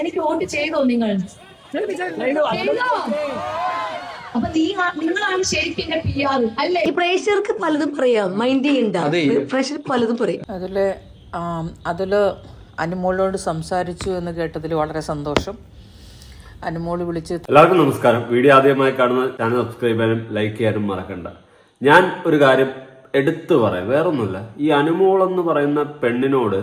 എനിക്ക് വോട്ട് ചെയ്തോ നിങ്ങൾ? അതിൽ അപ്പൊ നീ നിങ്ങളാണ് ശരിക്കും എന്റെ പി ആർ അല്ലേ? ഈ പ്രേക്ഷകർക്ക് പലതും പറയാം. മൈൻഡ് ചെയ്യണ്ട. പ്രേക്ഷകർ പലതും പറയും. അതിൽ അതിൽ അനുമോളോട് സംസാരിച്ചു എന്ന് കേട്ടതിൽ വളരെ സന്തോഷം. അനുമോൾ വിളിച്ച് എല്ലാവർക്കും നമസ്കാരം. വീഡിയോ ആദ്യമായി കാണുന്ന ചാനൽ സബ്സ്ക്രൈബ് ചെയ്യാനും ലൈക്ക് ചെയ്യാനും മറക്കണ്ട. ഞാൻ ഒരു കാര്യം എടുത്തു പറയാം. വേറൊന്നുമില്ല. ഈ അനുമോൾ എന്ന് പറയുന്ന പെണ്ണിനോട്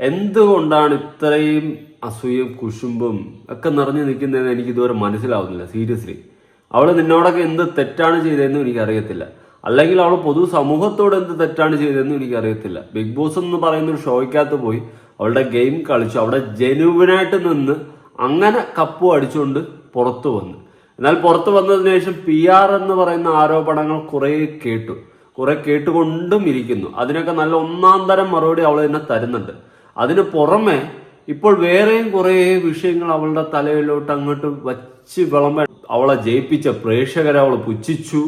എന്തുകൊണ്ടാണ് ഇത്രയും അസൂയും കുശുമ്പും ഒക്കെ നിറഞ്ഞു നിൽക്കുന്നതെന്ന് എനിക്ക് ഇതുവരെ മനസ്സിലാവുന്നില്ല സീരിയസ്ലി അവൾ നിന്നോടൊക്കെ എന്ത് തെറ്റാണ് ചെയ്തതെന്നും എനിക്കറിയത്തില്ല. അല്ലെങ്കിൽ അവൾ പൊതു സമൂഹത്തോട് എന്ത് തെറ്റാണ് ചെയ്തതെന്നും എനിക്കറിയത്തില്ല. ബിഗ് ബോസ് എന്ന് പറയുന്ന ഒരു ഷോയ്ക്കകത്ത് പോയി അവളുടെ ഗെയിം കളിച്ചു. അവിടെ ജെനുവിനായിട്ട് നിന്ന് അങ്ങനെ കപ്പു അടിച്ചുകൊണ്ട് പുറത്തു വന്നു. എന്നാൽ പുറത്തു വന്നതിന് ശേഷം പി ആർ എന്ന് പറയുന്ന ആരോപണങ്ങൾ കുറേ കേട്ടു. കുറെ കേട്ടുകൊണ്ടും ഇരിക്കുന്നു. അതിനൊക്കെ നല്ല ഒന്നാം തരം മറുപടി അവൾ തന്നെ തരുന്നുണ്ട്. അതിന് പുറമെ ഇപ്പോൾ വേറെയും കുറേ വിഷയങ്ങൾ അവളുടെ തലയിലോട്ട് അങ്ങോട്ട് വച്ച് വിളമ്പ അവളെ ജയിപ്പിച്ച പ്രേക്ഷകരെ അവളെ പുച്ഛിച്ചു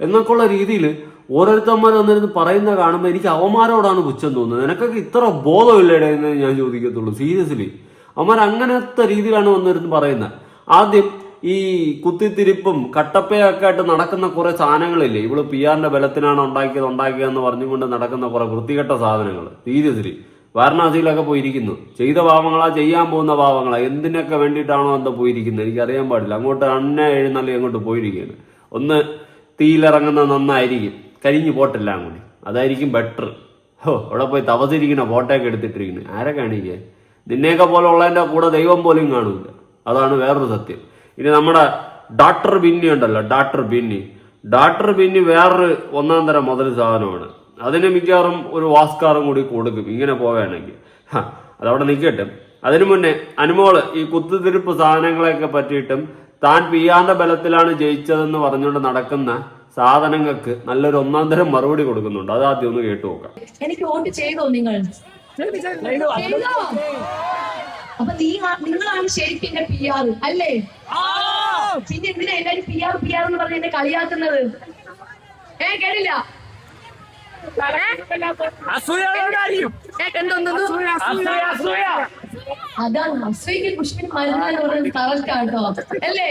എന്നൊക്കെ ഉള്ള രീതിയിൽ ഓരോരുത്തന്മാർ വന്നിരുന്ന് പറയുന്ന കാണുമ്പോൾ എനിക്ക് അവന്മാരോടാണ് പുച്ഛം തോന്നുന്നത്. നിനക്കൊക്കെ ഇത്ര ബോധമില്ലേടെ എന്ന് ഞാൻ ചോദിക്കത്തുള്ളൂ. സീരിയസ്ലി. അവന്മാർ അങ്ങനത്തെ രീതിയിലാണ് വന്നിരുന്ന് പറയുന്നത്. ആദ്യം ഈ കുത്തിത്തിരിപ്പും കട്ടപ്പയൊക്കെ ആയിട്ട് നടക്കുന്ന കുറെ സാധനങ്ങളില്ലേ? ഇവൾ പി ആറിന്റെ ബലത്തിനാണ് ഉണ്ടാക്കിയത് ഉണ്ടാക്കിയതെന്ന് പറഞ്ഞുകൊണ്ട് നടക്കുന്ന കുറെ വൃത്തികെട്ട സാധനങ്ങൾ സീരിയസ്ലി. വാരണാസിയിലൊക്കെ പോയിരിക്കുന്നു. ചെയ്ത പാവങ്ങളാ ചെയ്യാൻ പോകുന്ന പാവങ്ങളാ എന്തിനൊക്കെ വേണ്ടിയിട്ടാണോ എന്താ പോയിരിക്കുന്നത്? എനിക്കറിയാൻ പാടില്ല. അങ്ങോട്ട് അണ്ണ എഴുന്നള്ളി അങ്ങോട്ട് പോയിരിക്കുകയാണ്. ഒന്ന് തീയിലിറങ്ങുന്ന നന്നായിരിക്കും. കരിഞ്ഞു പോട്ടെല്ലാം കൂടി അതായിരിക്കും ബെറ്റർ ഓ അവിടെ പോയി തവസിരിക്കണ ഫോട്ടോ ഒക്കെ എടുത്തിട്ടിരിക്കുന്നു. ആരെ കാണിക്കേ? നിന്നെയൊക്കെ പോലെ ഉള്ളതിന്റെ കൂടെ ദൈവം പോലും കാണൂല. അതാണ് വേറൊരു സത്യം. ഇനി നമ്മുടെ ഡോക്ടർ ബിന്നി ഉണ്ടല്ലോ. ഡോക്ടർ ബിന്നി. ഡോക്ടർ ബിന്നി വേറൊരു ഒന്നാം തരം മുതൽ സാധനമാണ്. അതിന് മിക്കവാറും ഒരു വാസ്കാറും കൂടി കൊടുക്കും ഇങ്ങനെ പോവുകയാണെങ്കിൽ. അതവിടെ നിൽക്കട്ടെ. അതിനു മുന്നേ അനുമോൾ ഈ കുത്തുതിരിപ്പ് സാധനങ്ങളെയൊക്കെ പറ്റിയിട്ടും താൻ പിയാന്റെ ബലത്തിലാണ് ജയിച്ചതെന്ന് പറഞ്ഞുകൊണ്ട് നടക്കുന്ന സാധനങ്ങൾക്ക് നല്ലൊരു ഒന്നാം തരം മറുപടി കൊടുക്കുന്നുണ്ട്. അത് ആദ്യം ഒന്ന് കേട്ടു നോക്കാം. എനിക്ക് വോട്ട് ചെയ്തോ നിങ്ങൾ? അപ്പൊ നീ നിങ്ങളാണ് ശരിക്കും എന്റെ പി ആർ അല്ലേ പിന്നെ എന്തിനാ എല്ലാരും പി ആർ പി ആർ എന്ന് പറഞ്ഞ് എന്നെ കളിയാക്കുന്നത്? ഏ കേട്ടില്ല? അതാണ് അസൂയക്ക് പുഷ്പൻ മരുന്ന് എന്ന് പറയുന്നത് കറക്റ്റ് ആട്ടോ. അല്ലേ?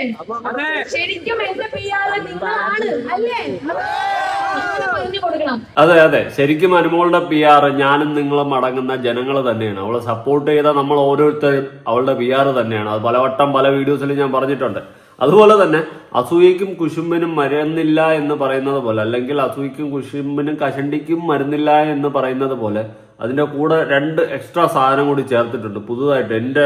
ശരിക്കും എന്റെ പിയാളെ നിങ്ങളാണ്. അല്ലേ? അങ്ങനെ പറഞ്ഞു കൊടുക്കണം. അതെ അതെ. ശരിക്കും അനുമോളുടെ പി ആർ ഞാനും നിങ്ങളും അടങ്ങുന്ന ജനങ്ങൾ തന്നെയാണ്. അവളെ സപ്പോർട്ട് ചെയ്ത നമ്മൾ ഓരോരുത്തരും അവളുടെ പി ആർ തന്നെയാണ്. അത് പലവട്ടം പല വീഡിയോസിലും ഞാൻ പറഞ്ഞിട്ടുണ്ട്. അതുപോലെ തന്നെ അസൂയക്കും കുശുമ്പിനും മരുന്നില്ല എന്ന് പറയുന്നത് പോലെ അല്ലെങ്കിൽ അസൂയക്കും കുശുമ്പിനും കശണ്ടിക്കും മരുന്നില്ല എന്ന് പറയുന്നത് പോലെ അതിന്റെ കൂടെ രണ്ട് എക്സ്ട്രാ സാധനം കൂടി ചേർത്തിട്ടുണ്ട്. പുതുതായിട്ട് എന്റെ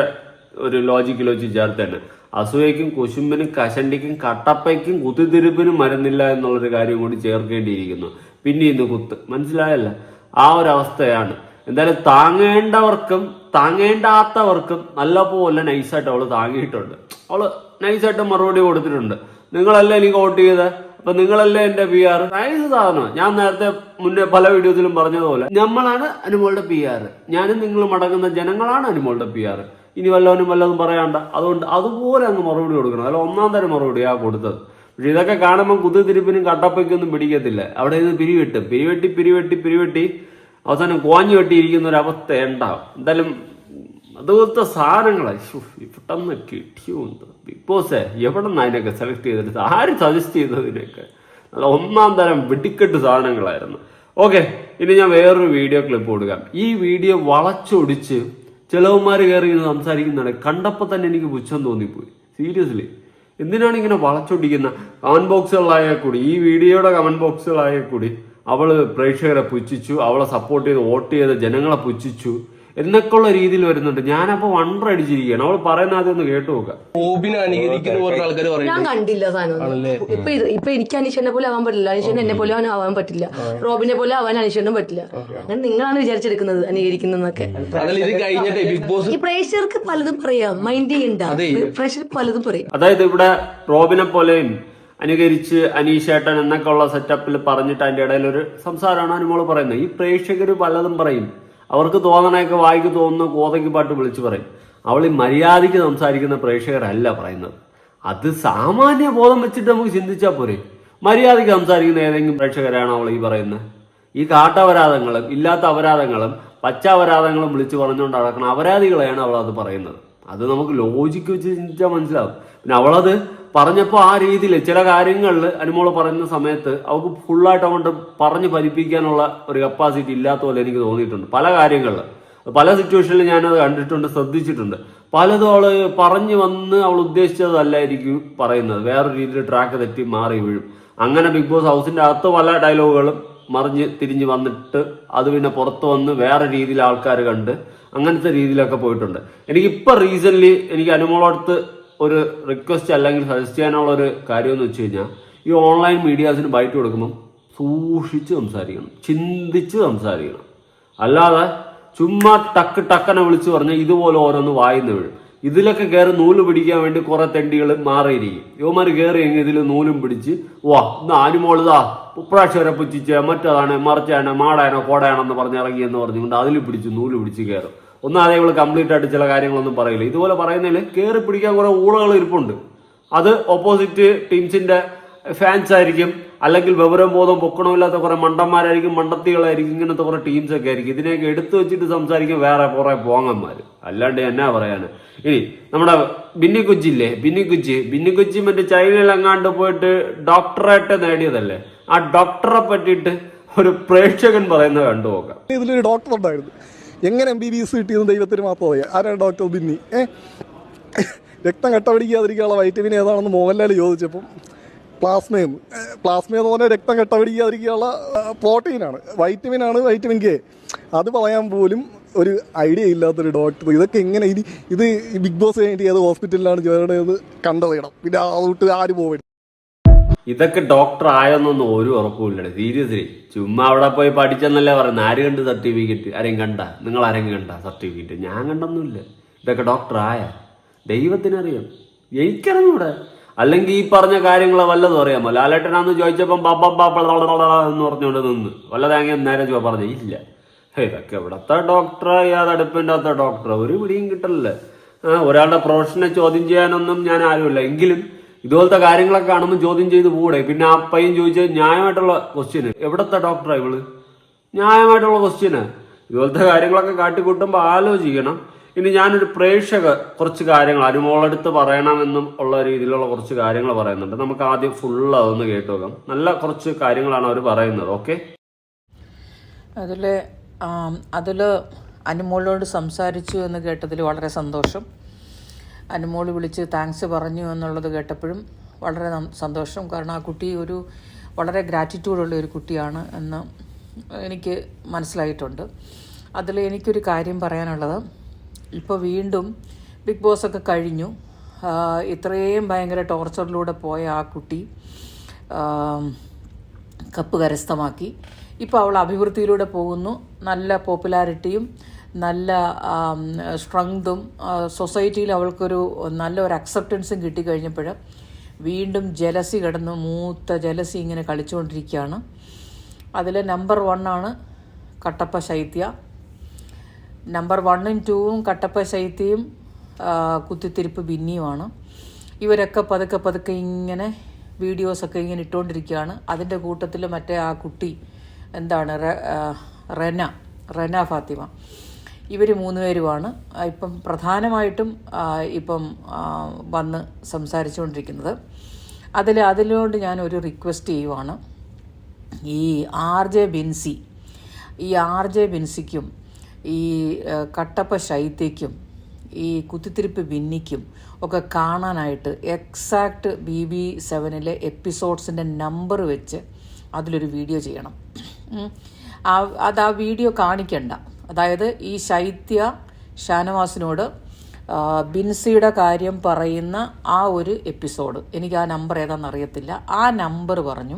ഒരു ലോജിക്കിൽ വെച്ച് ചേർത്ത് തന്നെ അസൂയക്കും കശണ്ടിക്കും കഷണ്ടിക്കും കട്ടപ്പയ്ക്കും കുത്തിത്തിരിപ്പിനും മരുന്നില്ല എന്നുള്ളൊരു കാര്യം കൂടി ചേർക്കേണ്ടിയിരിക്കുന്നു. പിന്നെ ഇന്ന് കുത്ത്. മനസ്സിലായല്ല? ആ ഒരു അവസ്ഥയാണ്. എന്തായാലും താങ്ങേണ്ടവർക്കും താങ്ങേണ്ടാത്തവർക്കും നല്ലപോലെ നൈസായിട്ട് അവൾ താങ്ങിയിട്ടുണ്ട്. അവൾ നൈസായിട്ട് മറുപടി കൊടുത്തിട്ടുണ്ട്. നിങ്ങളല്ലേ എനിക്ക് വോട്ട് ചെയ്ത്? അപ്പൊ നിങ്ങളല്ലേ എന്റെ പി ആർ നൈസ് സാധനമാണ് ഞാൻ നേരത്തെ മുന്നേ പല വീഡിയോസിലും പറഞ്ഞതുപോലെ നമ്മളാണ് അനുമോളുടെ പി ആർ ഞാനും നിങ്ങളും അടങ്ങുന്ന ജനങ്ങളാണ് അനുമോളുടെ പി ആർ ഇനി വല്ലവനും വല്ലതും പറയാണ്ട. അതുകൊണ്ട് അതുപോലെ അങ്ങ് മറുപടി കൊടുക്കണം. അല്ല ഒന്നാം തരം മറുപടിയാ കൊടുത്തത്. പക്ഷെ ഇതൊക്കെ കാണുമ്പോൾ കുത്തിരിപ്പിനും കട്ടപ്പയ്ക്കൊന്നും പിടിക്കത്തില്ല. അവിടെ നിന്ന് പിരിവെട്ടും. പിരിവെട്ടി പിരിവെട്ടി പിരിവെട്ടി അവസാനം കോഞ്ഞു വെട്ടിയിരിക്കുന്ന ഒരു അവസ്ഥ ഉണ്ടാവും എന്തായാലും അതുപോലത്തെ സാധനങ്ങളെ. പെട്ടെന്ന് കിട്ടിയുണ്ട്. ബിഗ് ബോസ് എവിടെ നിന്ന് അതിനൊക്കെ സെലക്ട് ചെയ്തെടുത്ത് ആര് സജസ്റ്റ് ചെയ്തതിനൊക്കെ നല്ല ഒന്നാം തരം വെടിക്കെട്ട് സാധനങ്ങളായിരുന്നു. ഓക്കെ ഇനി ഞാൻ വേറൊരു വീഡിയോ ക്ലിപ്പ് കൊടുക്കാം. ഈ വീഡിയോ വളച്ചൊടിച്ച് ചിലവന്മാർ കയറി ഇങ്ങനെ സംസാരിക്കുന്നതാണ്. കണ്ടപ്പോൾ തന്നെ എനിക്ക് പുച്ഛം തോന്നിപ്പോയി. സീരിയസ്ലി എന്തിനാണ് ഇങ്ങനെ വളച്ചൊടിക്കുന്ന? കമന്റ് ബോക്സുകളായാൽ കൂടി ഈ വീഡിയോയുടെ കമന്റ് ബോക്സുകളായാൽ കൂടി അവൾ പ്രേക്ഷകരെ പുച്ഛിച്ചു അവളെ സപ്പോർട്ട് ചെയ്ത് വോട്ട് ചെയ്ത ജനങ്ങളെ പുച്ഛിച്ചു. എന്നൊക്കെയുള്ള രീതിയിൽ വരുന്നുണ്ട്. ഞാനപ്പോ വണ്ടർ അടിച്ചിരിക്കുകയാണ്. അവൾ പറയുന്ന ആദ്യം ഒന്ന് കേട്ടു നോക്കാം. റോബിനെ അനുകരിക്കുന്ന കുറച്ച് ആൾക്കാർ ഞാൻ കണ്ടില്ല സാധനം ഇപ്പൊ ഇത് ഇപ്പൊ എനിക്ക് അനീഷനെ പോലെ ആവാൻ പറ്റില്ല. അനീഷൻ എന്നെ പോലെ അവൻ ആവാൻ പറ്റില്ല. റോബിനെ പോലെ ആവാൻ അനീഷനും പറ്റില്ല. അങ്ങനെ നിങ്ങളാണ് വിചാരിച്ചെടുക്കുന്നത് അനുകരിക്കുന്നതൊക്കെ. അതിൽ ഇത് കഴിഞ്ഞിട്ട് ബിഗ് ബോസ് ഈ പ്രേക്ഷകർക്ക് പലതും പറയാം. മൈൻഡ് ചെയ്യണ്ട. പ്രേക്ഷകർ പലതും പറയും. അതായത് ഇവിടെ റോബിനെ പോലെയും അനുകരിച്ച് അനീഷേട്ടൻ എന്നൊക്കെ ഉള്ള സെറ്റപ്പിൽ പറഞ്ഞിട്ട് അതിന്റെ ഇടയിൽ ഒരു സംസാരമാണ് അനുമോൾ പറയുന്നത്. ഈ പ്രേക്ഷകർ പലതും പറയും. അവർക്ക് തോന്നണയൊക്കെ വായിക്ക് തോന്നുന്ന കോതയ്ക്ക് പാട്ട് വിളിച്ചു പറയും. അവൾ ഈ മര്യാദയ്ക്ക് സംസാരിക്കുന്ന പ്രേക്ഷകരല്ല പറയുന്നത്. അത് സാമാന്യ ബോധം വെച്ചിട്ട് നമുക്ക് ചിന്തിച്ചാൽ പോരെ. മര്യാദയ്ക്ക് സംസാരിക്കുന്ന ഏതെങ്കിലും പ്രേക്ഷകരാണ് അവൾ ഈ പറയുന്നത്? ഈ കാട്ടപരാധങ്ങളും ഇല്ലാത്ത അപരാധങ്ങളും പച്ച അപരാധങ്ങളും വിളിച്ചു പറഞ്ഞുകൊണ്ട് നടക്കുന്ന അപരാധികളെയാണ് അവൾ അത് പറയുന്നത്. അത് നമുക്ക് ലോജിക്ക് വെച്ച് ചിന്തിച്ചാൽ മനസ്സിലാവും. പിന്നെ അവളത് പറഞ്ഞപ്പോൾ ആ രീതിയിൽ ചില കാര്യങ്ങളിൽ അനുമോൾ പറയുന്ന സമയത്ത് അവൾക്ക് ഫുള്ളായിട്ട് അങ്ങോട്ട് പറഞ്ഞ് ഫലിപ്പിക്കാനുള്ള ഒരു കപ്പാസിറ്റി ഇല്ലാത്ത പോലെ എനിക്ക് തോന്നിയിട്ടുണ്ട്. പല കാര്യങ്ങളിൽ. പല സിറ്റുവേഷനിൽ ഞാനത് കണ്ടിട്ടുണ്ട് ശ്രദ്ധിച്ചിട്ടുണ്ട്. പലതും അവൾ പറഞ്ഞു വന്ന് അവൾ ഉദ്ദേശിച്ചതല്ലായിരിക്കും പറയുന്നത്. വേറൊരു രീതിയിൽ ട്രാക്ക് തെറ്റി മാറി വീഴും. അങ്ങനെ ബിഗ് ബോസ് ഹൗസിന്റെ അകത്ത് പല ഡയലോഗുകളും മറിഞ്ഞ് തിരിഞ്ഞ് വന്നിട്ട് അത് പിന്നെ പുറത്ത് വന്ന് വേറെ രീതിയിൽ ആൾക്കാർ കണ്ട് അങ്ങനത്തെ രീതിയിലൊക്കെ പോയിട്ടുണ്ട്. എനിക്ക് ഇപ്പൊ റീസെന്റ് എനിക്ക് അനുമോളടുത്ത് ഒരു റിക്വസ്റ്റ് അല്ലെങ്കിൽ സജസ്റ്റ് ചെയ്യാനുള്ള ഒരു കാര്യം എന്ന് വെച്ച് കഴിഞ്ഞാൽ ഈ ഓൺലൈൻ മീഡിയാസിന് ബൈറ്റ് കൊടുക്കുമ്പം സൂക്ഷിച്ച് സംസാരിക്കണം. ചിന്തിച്ച് സംസാരിക്കണം. അല്ലാതെ ചുമ്മാ ടക്ക് ടക്കനെ വിളിച്ച് പറഞ്ഞാൽ ഇതുപോലെ ഓരോന്ന് വായിന്ന് വീഴും. ഇതിലൊക്കെ കയറി നൂൽ പിടിക്കാൻ വേണ്ടി കുറെ തെണ്ടികൾ മാറിയിരിക്കും. യുവമാർ കയറി എങ്കിൽ ഇതിൽ നൂലും പിടിച്ച് വാ ഇന്ന് ആനുമോളിതാ പ്രേക്ഷകരെ പുച്ഛിച്ച് മറ്റതാണ് മറിച്ചാണ് മാടാനോ കോടയാണെന്ന് പറഞ്ഞ് ഇറങ്ങി എന്ന് പറഞ്ഞുകൊണ്ട് അതിൽ പിടിച്ച് നൂൽ പിടിച്ച് കയറും. ഒന്നും അതേ ഇവൾ കംപ്ലീറ്റ് ആയിട്ട് ചില കാര്യങ്ങളൊന്നും പറയില്ല. ഇതുപോലെ പറയുന്നതിൽ കയറി പിടിക്കാൻ കുറേ ഊളകൾ ഇരിപ്പുണ്ട്. അത് ഓപ്പോസിറ്റ് ടീംസിന്റെ ഫാൻസ് ആയിരിക്കും അല്ലെങ്കിൽ വിവരം ബോധം പൊക്കണമില്ലാത്ത കുറെ മണ്ടന്മാരായിരിക്കും മണ്ടത്തികളായിരിക്കും ഇങ്ങനത്തെ കുറെ ടീംസ് ഒക്കെ ആയിരിക്കും. ഇതിനെയൊക്കെ എടുത്തു വെച്ചിട്ട് സംസാരിക്കും വേറെ കുറെ പോങ്ങന്മാർ അല്ലാണ്ട് എന്നാ പറയാണ്? ഇനി നമ്മുടെ ബിന്നി കുജില്ലേ ബിന്നി കുജി ബിന്നി കുജി മറ്റേ ചൈനയിൽ എങ്ങാണ്ട് പോയിട്ട് ഡോക്ടറേറ്റ് നേടിയതല്ലേ? ആ ഡോക്ടറെ പറ്റിയിട്ട് ഒരു പ്രേക്ഷകൻ പറയുന്നത് കണ്ടു നോക്കാം. ഇതിലൊരു ഡോക്ടർ ഉണ്ടായിരുന്നു. എങ്ങനെ എം ബി ബി എസ് കിട്ടിയെന്ന് ദൈവത്തിന് മാത്രം അറിയാം. ആരാണ് ഡോക്ടർ ബിന്നി? ഏ? രക്തം കട്ടപിടിക്കാതിരിക്കാനുള്ള വൈറ്റമിൻ ഏതാണെന്ന് മോഹൻലാൽ ചോദിച്ചപ്പം പ്ലാസ്മയെന്ന് പ്ലാസ്മ എന്ന് പറഞ്ഞാൽ രക്തം കട്ടപിടിക്കാതിരിക്കാനുള്ള പ്രോട്ടീനാണ് വൈറ്റമിൻ ആണ്. വൈറ്റമിൻ കെ അത് പറയാൻ പോലും ഒരു ഐഡിയ ഇല്ലാത്തൊരു ഡോക്ടർ ഇതൊക്കെ എങ്ങനെ ഇനി ഇത് ബിഗ് ബോസ് കഴിഞ്ഞിട്ട് ഏത് ഹോസ്പിറ്റലിലാണ് ചേർന്നത് കണ്ടറിയണം. പിന്നെ അതുകൊണ്ട് ആര് പോവും? ഇതൊക്കെ ഡോക്ടർ ആയോന്നൊന്നും ഒരു ഉറപ്പുമില്ലടേ. സീരിയസ്ലി ചുമ്മാ അവിടെ പോയി പഠിച്ചെന്നല്ലേ പറയുന്നത് ആര് കണ്ട് സർട്ടിഫിക്കറ്റ് ആരെയും കണ്ട? നിങ്ങൾ ആരെങ്കിലും കണ്ട സർട്ടിഫിക്കറ്റ് ഞാൻ കണ്ടൊന്നുമില്ല. ഇതൊക്കെ ഡോക്ടർ ആയ. ദൈവത്തിനറിയാം. എനിക്കറിഞ്ഞൂടെ. അല്ലെങ്കിൽ ഈ പറഞ്ഞ കാര്യങ്ങൾ വല്ലതും അറിയാമോ? ലാലേട്ടനാന്ന് ചോദിച്ചപ്പം എന്ന് പറഞ്ഞുകൊണ്ട് നിന്ന്. വല്ല തേങ്ങ നേരെ ചോ പറഞ്ഞു ഇല്ല. ഇതൊക്കെ ഇവിടത്തെ ഡോക്ടർ ഏത് അടുപ്പിന്റെ അകത്തെ ഡോക്ടർ ഒരു പിടിയും കിട്ടല്ലേ ആ ഒരാളുടെ പ്രൊഫഷനെ ചോദ്യം ചെയ്യാനൊന്നും ഞാൻ ആരുമില്ല. എങ്കിലും ഇതുപോലത്തെ കാര്യങ്ങളൊക്കെ കാണുമ്പോൾ ചോദ്യം ചെയ്ത് കൂടെ പിന്നെ ആ പയ്യൻ ചോദിച്ചത് ന്യായമായിട്ടുള്ള ക്വസ്റ്റ്യന് എവിടത്തെ ഡോക്ടറാ ഇവൾ? ന്യായമായിട്ടുള്ള ക്വസ്റ്റ്യന് ഇതുപോലത്തെ കാര്യങ്ങളൊക്കെ കാട്ടിക്കൂട്ടുമ്പോൾ ആലോചിക്കണം. ഇനി ഞാനൊരു പ്രേക്ഷക കുറച്ച് കാര്യങ്ങൾ അനുമോളടുത്ത് പറയണമെന്നും ഉള്ള രീതിയിലുള്ള കുറച്ച് കാര്യങ്ങൾ പറയുന്നുണ്ട്. നമുക്ക് ആദ്യം ഫുൾ അതൊന്ന് കേട്ടു നോക്കാം. നല്ല കുറച്ച് കാര്യങ്ങളാണ് അവർ പറയുന്നത്. ഓക്കെ അതിൽ അതിൽ അനുമോളോട് സംസാരിച്ചു എന്ന് കേട്ടതിൽ വളരെ സന്തോഷം. അനുമോൾ വിളിച്ച് താങ്ക്സ് പറഞ്ഞു എന്നുള്ളത് കേട്ടപ്പോഴും വളരെ സന്തോഷം. കാരണം ആ കുട്ടി ഒരു വളരെ ഗ്രാറ്റിറ്റ്യൂഡുള്ള ഒരു കുട്ടിയാണ് എന്ന് എനിക്ക് മനസ്സിലായിട്ടുണ്ട്. അതിൽ എനിക്കൊരു കാര്യം പറയാനുള്ളത്. ഇപ്പോൾ വീണ്ടും ബിഗ് ബോസ് ഒക്കെ കഴിഞ്ഞു. ഇത്രയും ഭയങ്കര ടോർച്ചറിലൂടെ പോയ ആ കുട്ടി കപ്പ് കരസ്ഥമാക്കി. ഇപ്പോൾ അവൾ അഭിവൃദ്ധിയിലൂടെ പോകുന്നു. നല്ല പോപ്പുലാരിറ്റിയും നല്ല സ്ട്രെങ്തും സൊസൈറ്റിയിൽ അവൾക്കൊരു നല്ലൊരു അക്സെപ്റ്റൻസും കിട്ടിക്കഴിഞ്ഞപ്പോൾ വീണ്ടും ജലസി കിടന്ന്. മൂത്ത ജലസി ഇങ്ങനെ കളിച്ചുകൊണ്ടിരിക്കുകയാണ്. അതിൽ നമ്പർ വണ്ണാണ് കട്ടപ്പ ശൈത്യ. നമ്പർ വണ്ണും ടൂവും കട്ടപ്പ ശൈത്യയും കുത്തിത്തിരിപ്പ് ബിന്നിയുമാണ്. ഇവരൊക്കെ പതുക്കെ പതുക്കെ ഇങ്ങനെ വീഡിയോസൊക്കെ ഇങ്ങനെ ഇട്ടുകൊണ്ടിരിക്കുകയാണ്. അതിന്റെ കൂട്ടത്തിൽ മറ്റേ ആ കുട്ടി എന്താണ് റെന റെന ഫാത്തിമ. ഇവർ മൂന്ന് പേരുമാണ്. ഇപ്പം പ്രധാനമായിട്ടും ഇപ്പം വന്ന് സംസാരിച്ചുകൊണ്ടിരിക്കുന്നത്. അതിൽ അതിലോട് ഞാൻ ഒരു റിക്വസ്റ്റ് ചെയ്യുവാണ്. ഈ ആർ ജെ ബിൻസി ഈ ആർ ജെ ബിൻസിക്കും ഈ കട്ടപ്പ ശൈത്യയ്ക്കും ഈ കുത്തിത്തിരിപ്പ് ബിന്നിക്കും ഒക്കെ കാണാനായിട്ട് എക്സാക്ട് ബി ബി സെവനിലെ എപ്പിസോഡ്സിന്റെ നമ്പർ വെച്ച് അതിലൊരു വീഡിയോ ചെയ്യണം. അത് ആ വീഡിയോ കാണിക്കണ്ട. അതായത് ഈ ശൈത്യ ഷാനവാസിനോട് ബിൻസിയുടെ കാര്യം പറയുന്ന ആ ഒരു എപ്പിസോഡ്. എനിക്ക് ആ നമ്പർ ഏതാണെന്ന് അറിയത്തില്ല. ആ നമ്പർ പറഞ്ഞു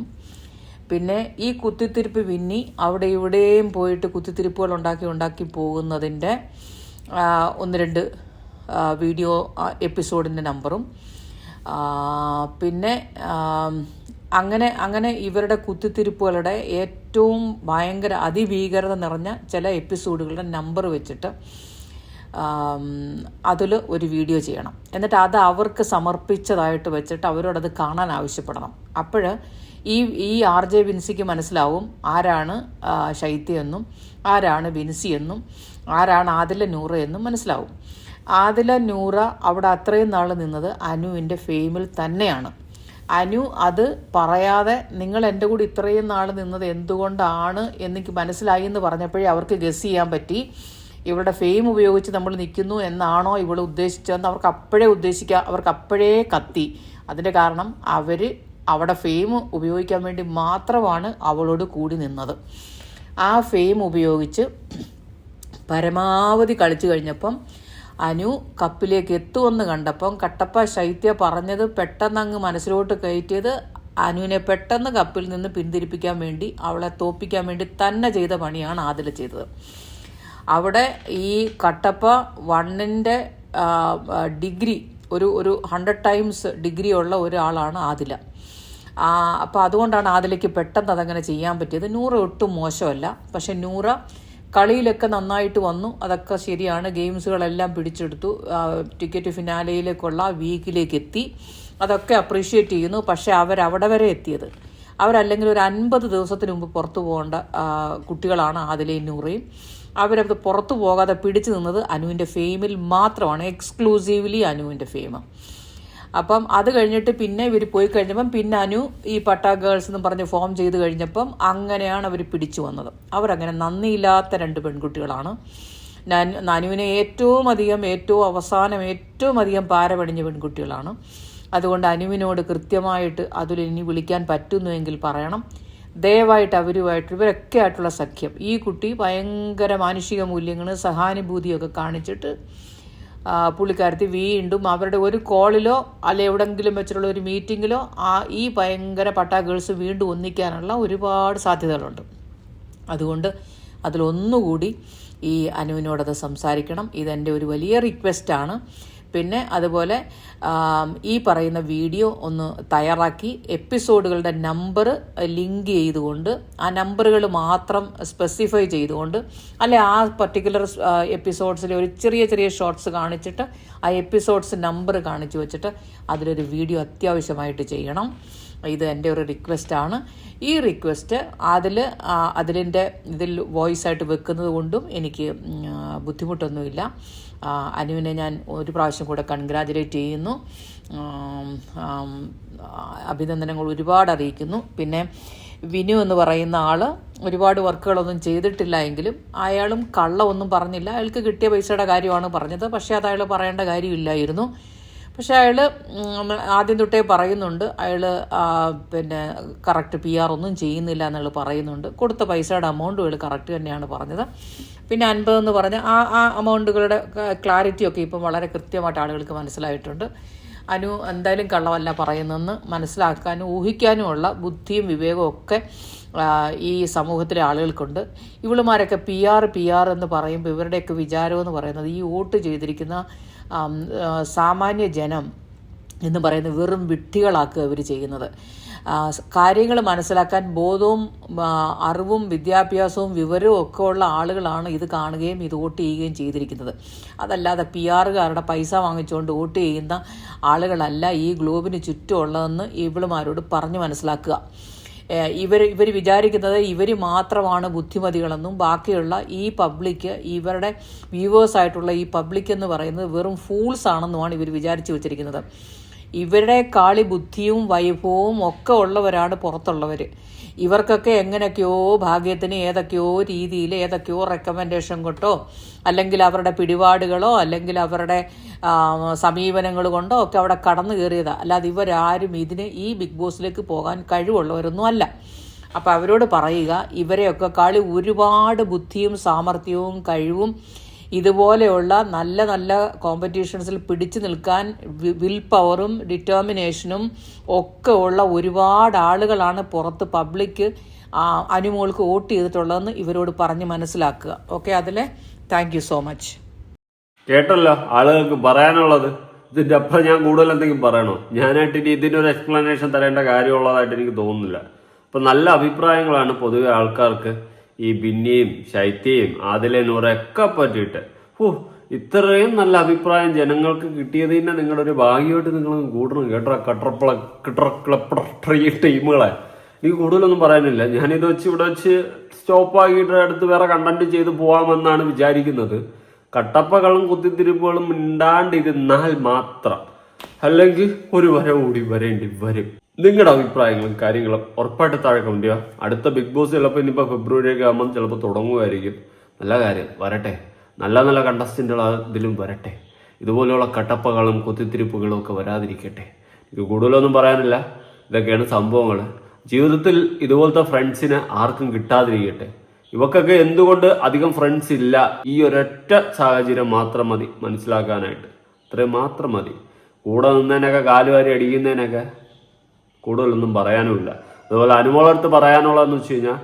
പിന്നെ ഈ കുത്തിത്തിരിപ്പ് പിന്നി അവിടെ ഇവിടെയും പോയിട്ട് കുത്തിത്തിരിപ്പുകൾ ഉണ്ടാക്കി ഉണ്ടാക്കി പോകുന്നതിന്റെ ഒന്ന് രണ്ട് വീഡിയോ എപ്പിസോഡിന്റെ നമ്പറും. പിന്നെ അങ്ങനെ അങ്ങനെ ഇവരുടെ കുത്തിത്തിരിപ്പുകളുടെ ഏറ്റവും ഭയങ്കര അതിഭീകരത നിറഞ്ഞ ചില എപ്പിസോഡുകളുടെ നമ്പർ വെച്ചിട്ട് അതിൽ ഒരു വീഡിയോ ചെയ്യണം. എന്നിട്ട് അത് അവർക്ക് സമർപ്പിച്ചതായിട്ട് വെച്ചിട്ട് അവരോടത് കാണാൻ ആവശ്യപ്പെടണം. അപ്പോൾ ഈ ഈ ആർ ജെ വിൻസിക്ക് മനസ്സിലാവും ആരാണ് ആ, ശൈത്യ എന്നും ആരാണ് വിൻസി എന്നും ആരാണ് ആദില നൂറ എന്നും മനസ്സിലാവും. ആദില നൂറ അവിടെ അത്രയും നാൾ നിന്നത് അനുവിന്റെ ഫെയിമിൽ തന്നെയാണ്. അനു അത് പറയാതെ നിങ്ങൾ എന്റെ കൂടെ ഇത്രയും നാൾ നിന്നത് എന്തുകൊണ്ടാണ് എന്നെനിക്ക് മനസ്സിലായി എന്ന് പറഞ്ഞപ്പോഴേ അവർക്ക് ഗസ് ചെയ്യാൻ പറ്റി. ഇവരുടെ ഫെയിം ഉപയോഗിച്ച് നമ്മൾ നിൽക്കുന്നു എന്നാണോ ഇവൾ ഉദ്ദേശിച്ചതെന്ന് അവർക്ക് അപ്പോഴേ ഉദ്ദേശിക്കുക അവർക്ക് അപ്പോഴേ കത്തി. അതിന്റെ കാരണം അവർ അവിടെ ഫെയിം ഉപയോഗിക്കാൻ വേണ്ടി മാത്രമാണ് അവളോട് കൂടി നിന്നത്. ആ ഫെയിം ഉപയോഗിച്ച് പരമാവധി കളിച്ചു കഴിഞ്ഞപ്പം അനു കപ്പിലേക്ക് എത്തുമെന്ന് കണ്ടപ്പം കട്ടപ്പ ശൈത്യ പറഞ്ഞത് പെട്ടെന്ന് അങ്ങ് മനസ്സിലോട്ട് കയറ്റിയത് അനുവിനെ പെട്ടെന്ന് കപ്പിൽ നിന്ന് പിന്തിരിപ്പിക്കാൻ വേണ്ടി അവളെ തോപ്പിക്കാൻ വേണ്ടി തന്നെ ചെയ്ത പണിയാണ് ആദില ചെയ്തത്. അവിടെ ഈ കട്ടപ്പ വണ്ണിന്റെ ഡിഗ്രി ഒരു ഒരു ഹൺഡ്രഡ് ടൈംസ് ഡിഗ്രി ഉള്ള ഒരാളാണ് ആദില അപ്പോൾ അതുകൊണ്ടാണ് ആദിലയ്ക്ക് പെട്ടെന്ന് അതങ്ങനെ ചെയ്യാൻ പറ്റിയത്. നൂറ് ഒട്ടും മോശമല്ല. പക്ഷെ നൂറ കളിയിലൊക്കെ നന്നായിട്ട് വന്നു. അതൊക്കെ ശരിയാണ്. ഗെയിംസുകളെല്ലാം പിടിച്ചെടുത്തു. ടിക്കറ്റ് ഫിനാലയിലേക്കുള്ള വീക്കിലേക്ക് എത്തി അതൊക്കെ അപ്രീഷിയേറ്റ് ചെയ്യുന്നു. പക്ഷേ അവരവിടെ വരെ എത്തിയത്. അവരല്ലെങ്കിൽ ഒരു അൻപത് ദിവസത്തിന് മുമ്പ് പുറത്തു പോകേണ്ട കുട്ടികളാണ് ആദിലയും നൂറയും. അവരത് പുറത്തു പോകാതെ പിടിച്ചു നിന്നത് അനുവിന്റെ ഫെയിമിൽ മാത്രമാണ്. എക്സ്ക്ലൂസീവ്ലി അനുവിന്റെ ഫെയിം. അപ്പം അത് കഴിഞ്ഞിട്ട് പിന്നെ ഇവർ പോയി കഴിഞ്ഞപ്പം പിന്നെ അനു ഈ പട്ടാ ഗേൾസ് എന്ന് പറഞ്ഞ് ഫോം ചെയ്ത് കഴിഞ്ഞപ്പം അങ്ങനെയാണ് അവർ പിടിച്ചു വന്നത്. അവരങ്ങനെ നന്ദിയില്ലാത്ത രണ്ട് പെൺകുട്ടികളാണ്. ഞാൻ നനുവിനെ ഏറ്റവും അധികം ഏറ്റവും അവസാനം ഏറ്റവും അധികം പാരപടിഞ്ഞ പെൺകുട്ടികളാണ്. അതുകൊണ്ട് അനുവിനോട് കൃത്യമായിട്ട് അതിൽ ഇനി വിളിക്കാൻ പറ്റുന്നുവെങ്കിൽ പറയണം. ദയവായിട്ട് അവരുമായിട്ട് ഇവരൊക്കെ ആയിട്ടുള്ള സഖ്യം. ഈ കുട്ടി ഭയങ്കര മാനുഷിക മൂല്യങ്ങൾ സഹാനുഭൂതിയൊക്കെ കാണിച്ചിട്ട് പുള്ളിക്കാരത്തി വീണ്ടും അവരുടെ ഒരു കോളിലോ അല്ലെ എവിടെങ്കിലും വെച്ചിട്ടുള്ള ഒരു മീറ്റിങ്ങിലോ ആ ഈ ഭയങ്കര പട്ടാ ഗേൾസ് വീണ്ടും ഒന്നിക്കാനുള്ള ഒരുപാട് സാധ്യതകളുണ്ട്. അതുകൊണ്ട് അതിലൊന്നുകൂടി ഈ അനുവിനോടത് സംസാരിക്കണം. ഇതെന്റെ ഒരു വലിയ റിക്വസ്റ്റാണ് പിന്നെ അതുപോലെ ഈ പറയുന്ന വീഡിയോ ഒന്ന് തയ്യാറാക്കി എപ്പിസോഡുകളുടെ നമ്പർ ലിങ്ക് ചെയ്തുകൊണ്ട് ആ നമ്പറുകൾ മാത്രം സ്പെസിഫൈ ചെയ്തുകൊണ്ട് അല്ലെ ആ പർട്ടിക്കുലർ എപ്പിസോഡ്സിലെ ഒരു ചെറിയ ചെറിയ ഷോർട്സ് കാണിച്ചിട്ട് ആ എപ്പിസോഡ്സ് നമ്പർ കാണിച്ചു വെച്ചിട്ട് അതിലൊരു വീഡിയോ അത്യാവശ്യമായിട്ട് ചെയ്യണം. ഇത് എന്റെ ഒരു റിക്വസ്റ്റാണ് ഈ റിക്വസ്റ്റ് അതിൽ അതിലിന്റെ ഇതിൽ വോയിസ് ആയിട്ട് വെക്കുന്നത് കൊണ്ടും എനിക്ക് ബുദ്ധിമുട്ടൊന്നുമില്ല. അനുവിനെ ഞാൻ ഒരു പ്രാവശ്യം കൂടെ കൺഗ്രാജുലേറ്റ് ചെയ്യുന്നു. അഭിനന്ദനങ്ങൾ ഒരുപാട് അറിയിക്കുന്നു. പിന്നെ വിനു എന്ന് പറയുന്ന ആൾ ഒരുപാട് വർക്കുകളൊന്നും ചെയ്തിട്ടില്ല എങ്കിലും അയാളും കള്ളമൊന്നും പറഞ്ഞില്ല. അയാൾക്ക് കിട്ടിയ പൈസയുടെ കാര്യമാണ് പറഞ്ഞത്. പക്ഷേ അത് അയാൾ പറയേണ്ട കാര്യമില്ലായിരുന്നു. പക്ഷെ അയാൾ ആദ്യം തൊട്ടേ പറയുന്നുണ്ട്. അയാൾ പിന്നെ കറക്റ്റ് പി ആർ ഒന്നും ചെയ്യുന്നില്ല എന്നുള്ള പറയുന്നുണ്ട്. കൊടുത്ത പൈസയുടെ അമൗണ്ടും അയാൾ കറക്റ്റ് തന്നെയാണ് പറഞ്ഞത്. പിന്നെ അൻപതെന്ന് പറഞ്ഞ ആ ആ അമൗണ്ടുകളുടെ ക്ലാരിറ്റി ഒക്കെ ഇപ്പം വളരെ കൃത്യമായിട്ട് ആളുകൾക്ക് മനസ്സിലായിട്ടുണ്ട്. അനു എന്തായാലും കള്ളമല്ല പറയുന്നതെന്ന് മനസ്സിലാക്കാനും ഊഹിക്കാനുമുള്ള ബുദ്ധിയും വിവേകവും ഒക്കെ ഈ സമൂഹത്തിലെ ആളുകൾക്കുണ്ട്. ഇവളുമാരൊക്കെ പി ആർ പി ആർ എന്ന് പറയുമ്പോൾ ഇവരുടെയൊക്കെ വിചാരമെന്ന് പറയുന്നത് ഈ വോട്ട് ചെയ്തിരിക്കുന്ന സാമാന്യ ജനം എന്ന് പറയുന്ന വെറും വിട്ടികളാക്കുക ഇവർ ചെയ്യുന്നത്. കാര്യങ്ങൾ മനസ്സിലാക്കാൻ ബോധവും അറിവും വിദ്യാഭ്യാസവും വിവരവും ഒക്കെ ഉള്ള ആളുകളാണ് ഇത് കാണുകയും ഇത് വോട്ട് ചെയ്യുകയും ചെയ്തിരിക്കുന്നത്. അതല്ലാതെ പി ആറുകാരുടെ പൈസ വാങ്ങിച്ചുകൊണ്ട് വോട്ട് ചെയ്യുന്ന ആളുകളല്ല ഈ ഗ്ലോബിന് ചുറ്റുമുള്ളതെന്ന് ഇവളുമാരോട് പറഞ്ഞു മനസ്സിലാക്കുക. ഇവർ ഇവർ വിചാരിക്കുന്നത് ഇവർ മാത്രമാണ് ബുദ്ധിമതികളെന്നും ബാക്കിയുള്ള ഈ പബ്ലിക് ഇവരുടെ വ്യൂവേഴ്സായിട്ടുള്ള ഈ പബ്ലിക് എന്ന് പറയുന്നത് വെറും ഫൂൾസ് ആണെന്നുമാണ് ഇവർ വിചാരിച്ചു വെച്ചിരിക്കുന്നത്. ഇവരുടെ കാളി ബുദ്ധിയും വൈഭവവും ഒക്കെ ഉള്ളവരാണ് പുറത്തുള്ളവർ ഇവർക്കൊക്കെ എങ്ങനെയൊക്കെയോ ഭാഗ്യത്തിന് ഏതൊക്കെയോ രീതിയിൽ ഏതൊക്കെയോ റെക്കമെൻഡേഷൻ കൊണ്ടോ അല്ലെങ്കിൽ അവരുടെ പിടിപാടുകളോ അല്ലെങ്കിൽ അവരുടെ സമീപനങ്ങൾ കൊണ്ടോ ഒക്കെ അവിടെ കടന്നു കയറിയതാണ് അല്ലാതെ ഇവരാരും ഇതിന് ഈ ബിഗ് ബോസിലേക്ക് പോകാൻ കഴിവുള്ളവരൊന്നും അല്ല. അപ്പോൾ അവരോട് പറയുക ഇവരെയൊക്കെ കളി ഒരുപാട് ബുദ്ധിയും സാമർഥ്യവും കഴിവും ഇതുപോലെയുള്ള നല്ല നല്ല കോമ്പറ്റീഷൻസിൽ പിടിച്ചു നിൽക്കാൻ വിൽ പവറും ഡിറ്റർമിനേഷനും ഒക്കെ ഉള്ള ഒരുപാട് ആളുകളാണ് പുറത്ത് പബ്ലിക് അനുമോൾക്ക് വോട്ട് ചെയ്തിട്ടുള്ളതെന്ന് ഇവരോട് പറഞ്ഞ് മനസ്സിലാക്കുക. ഓക്കെ അതിലെ താങ്ക് സോ മച്ച് കേട്ടല്ലോ ആളുകൾക്ക് പറയാനുള്ളത്. ഇതിന്റെ അപ്പുറം ഞാൻ കൂടുതൽ എന്തെങ്കിലും പറയണോ? ഞാനായിട്ട് ഇനി ഒരു എക്സ്പ്ലനേഷൻ തരേണ്ട കാര്യമുള്ളതായിട്ട് എനിക്ക് തോന്നുന്നില്ല. അപ്പൊ നല്ല അഭിപ്രായങ്ങളാണ് പൊതുവെ ആൾക്കാർക്ക്. ഈ ബിന്നിയും ശൈത്യയും ആദിലെ നൂറൊക്കെ പറ്റിയിട്ട്. ഓ ഇത്രയും നല്ല അഭിപ്രായം ജനങ്ങൾക്ക് കിട്ടിയത് തന്നെ നിങ്ങളുടെ ഒരു ഭാഗ്യമായിട്ട് നിങ്ങൾ കൂടണം കേട്ടോ കട്ടറപ്പള കിട്ടറക്കളപ്പട ഈ ടീമുകളെ. എനിക്ക് കൂടുതലൊന്നും പറയാനില്ല. ഞാനിത് വെച്ച് ഇവിടെ വെച്ച് സ്റ്റോപ്പാക്കിയിട്ട് അടുത്ത് വേറെ കണ്ടന്റ് ചെയ്ത് പോവാമെന്നാണ് വിചാരിക്കുന്നത്. കട്ടപ്പകളും കുത്തിത്തിരിപ്പുകളും മിണ്ടാണ്ടിരുന്നാൽ മാത്രം. അല്ലെങ്കിൽ ഒരു വര കൂടി വരേണ്ടി വരും. നിങ്ങളുടെ അഭിപ്രായങ്ങളും കാര്യങ്ങളും ഉറപ്പായിട്ട് താഴെ കമന്റ് ചെയ്യുക. അടുത്ത ബിഗ് ബോസ് ചിലപ്പോൾ ഇനിയിപ്പോൾ ഫെബ്രുവരി ഒക്കെ ആകുമ്പോൾ ചിലപ്പോൾ തുടങ്ങുമായിരിക്കും. നല്ല കാര്യം. വരട്ടെ. നല്ല നല്ല കണ്ടസ്റ്റന്റുകൾ അതിലും വരട്ടെ. ഇതുപോലെയുള്ള കട്ടപ്പകളും കുത്തിത്തിരിപ്പുകളും ഒക്കെ വരാതിരിക്കട്ടെ. എനിക്ക് കൂടുതലൊന്നും പറയാനില്ല. ഇതൊക്കെയാണ് സംഭവങ്ങൾ. ജീവിതത്തിൽ ഇതുപോലത്തെ ഫ്രണ്ട്സിനെ ആർക്കും കിട്ടാതിരിക്കട്ടെ. ഇവക്കൊക്കെ എന്തുകൊണ്ട് അധികം ഫ്രണ്ട്സ് ഇല്ല? ഈ ഒരൊറ്റ സാഹചര്യം മാത്രം മതി മനസ്സിലാക്കാനായിട്ട്. അത്രയും മാത്രം മതി. കൂടെ നിന്നതിനൊക്കെ കാലുവാരി അടിക്കുന്നതിനൊക്കെ കൂടുതലൊന്നും പറയാനുമില്ല. അതുപോലെ അനുമോളടുത്ത് പറയാനുള്ളതെന്ന് വെച്ച് കഴിഞ്ഞാൽ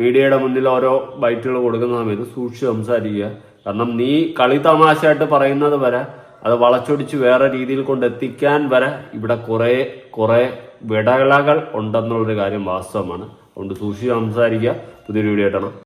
മീഡിയയുടെ മുന്നിൽ ഓരോ ബൈറ്റുകൾ കൊടുക്കുന്ന സമയത്ത് സൂക്ഷിച്ച് സംസാരിക്കുക. കാരണം നീ കളി തമാശയായിട്ട് പറയുന്നത് വരെ അത് വളച്ചൊടിച്ച് വേറെ രീതിയിൽ കൊണ്ടെത്തിക്കാൻ വരെ ഇവിടെ കുറേ കുറേ വിടകളകൾ ഉണ്ടെന്നുള്ളൊരു കാര്യം വാസ്തവമാണ്. അതുകൊണ്ട് സൂക്ഷിച്ച് സംസാരിക്കുക. പുതിയൊരു വീഡിയോ ആയിട്ടാണ്